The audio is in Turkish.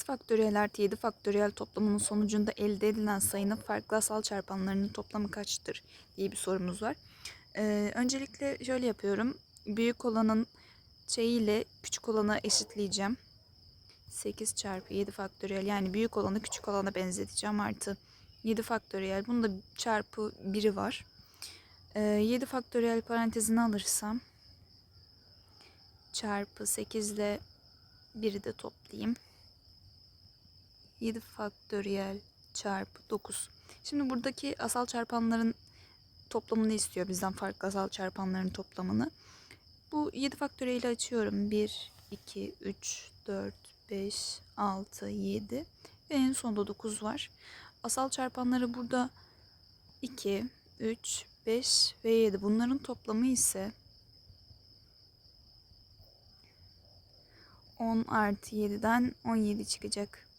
x faktöriyel artı 7 faktöriyel toplamının sonucunda elde edilen sayının farklı asal çarpanlarının toplamı kaçtır diye bir sorumuz var. Ee, öncelikle şöyle yapıyorum. Büyük olanın şeyiyle küçük olanı eşitleyeceğim. 8 çarpı 7 faktöriyel yani büyük olanı küçük olana benzeteceğim artı 7 faktöriyel. Bunun da çarpı 1'i var. Ee, 7 faktöriyel parantezini alırsam çarpı 8 ile 1'i de toplayayım. 7 faktöriyel çarpı 9. Şimdi buradaki asal çarpanların toplamını istiyor bizden farklı asal çarpanların toplamını. Bu 7 faktöriyeli açıyorum. 1, 2, 3, 4, 5, 6, 7 ve en sonunda 9 var. Asal çarpanları burada 2, 3, 5 ve 7. Bunların toplamı ise 10 artı 7'den 17 çıkacak.